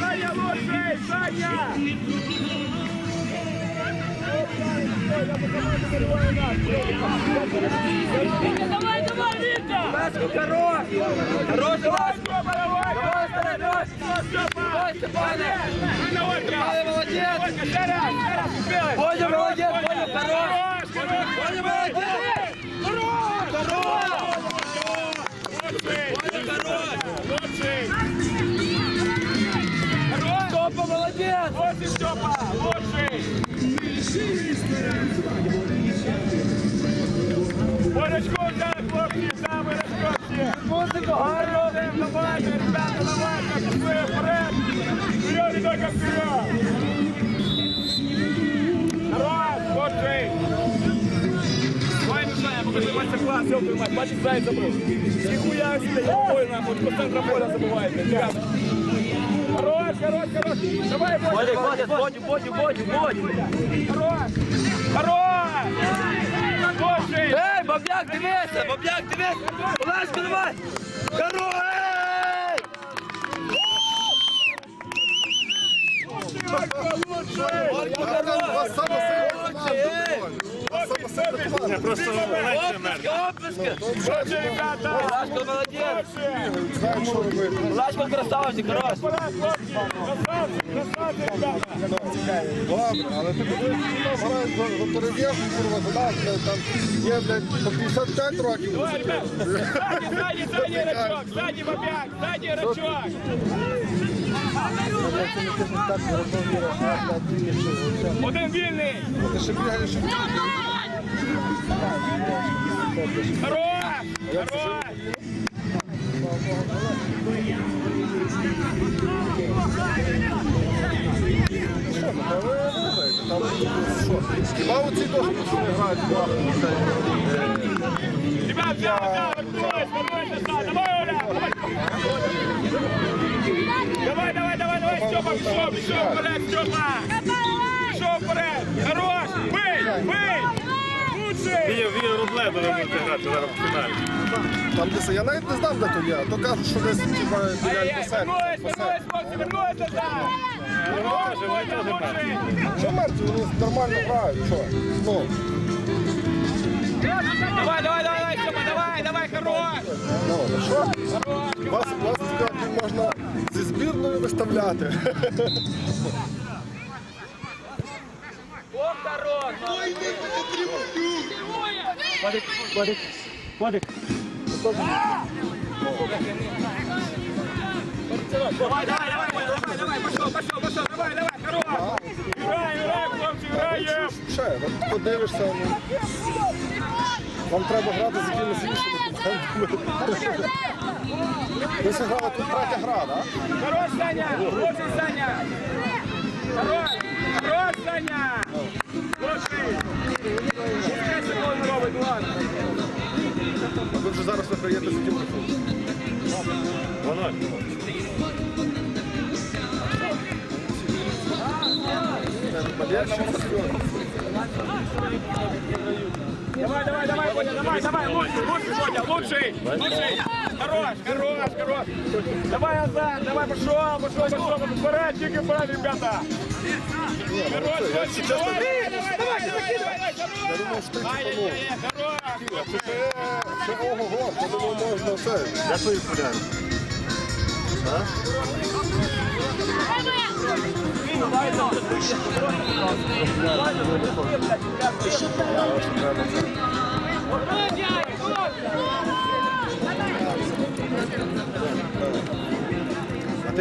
Саня, лучший, Саня! Давай, давай, Віка! Пашко, хорош! Хорош, Пашко! Степа, давай! Давай, Степане, давай! Степа! Давай, Степане! На Ольга! Степане, молодець! Ольга, ще раз, ще раз, Борочку взяли, хлопці, за Борочку всі! Музику, гарно! Давайте, ребята, давайте, пішли вперед! Вперед, только вперед! Хорош, лучший! Давай, Мишаня, покажи мастер-класс, ёлки мать, бачиш, заяць забив. Ніхуя себе, ой, нахуй, по центра поля забиваєте, ребята. хорош, хорош. Давай, Бодя. Бодя, Бодя, Бодя, Бодя, Бодя. Хорош. Хорош. Боже. Ей, бабняк, дивися, бабняк, дивися. Олешко, давай. Хорош. Лучше! Лучше! Лучше! Лучше! Просто! Олешко, молодець! Лучший! Красавчик, хорош! Пора, хлопці! Красавці, красавці, ребята! Добре, але ти подивись, що там грають за Торев'єв, курва, за нас, там є, блядь, по 55 років. Давай, ребят! Сзади, сзади, сзади рачок! Сзади бабяк! Сзади рачок! Один вільний! Хорош! Хорош! там що? Хіба оці теж пацани грають багато? Ребят, взял, взял, вернулась, вернулась назад. Давай, Оля! Давай, давай, давай, давай, Степа, пішов, пішов вперед, Степа! Лучший! Він рубле буде грати зараз в фіналі. Там десь, я навіть не знав, де то є. То кажуть, що десь типа біля вернулась, вернулась, хлопці, вернулась назад! Що мертві, вони нормально грають, що? Ну, Давай, давай, давай, Степа, давай, давай, хорош! ну, ну що? Хорош! Вас, вас тільки можна зі збірною виставляти. О, хорош! Давай, давай, давай, давай, давай, пошел, пошел, пошел, давай, давай, хорош! Играем, играем, хлопці, граємо! Ще, от подивишся, ну, вам треба грати з якимись іншими командами. Ви зіграли тут третя гра, так? Хорош, Саня! Лучший, Саня! Хорош! Хорош, Давай, давай, давай, Бодя, давай, давай, лучший, лучший, Бодя, лучший, лучший! Хорош, хорош, хорош! Давай назад, давай, пошел, пошел, пошел, вперед, тільки вперед, ребята! Хорош, лучший, давай, давай, давай, давай, давай, давай, хорош! Хорош! Це ого-го, я думаю, можна все. Я твої anda. Işıklar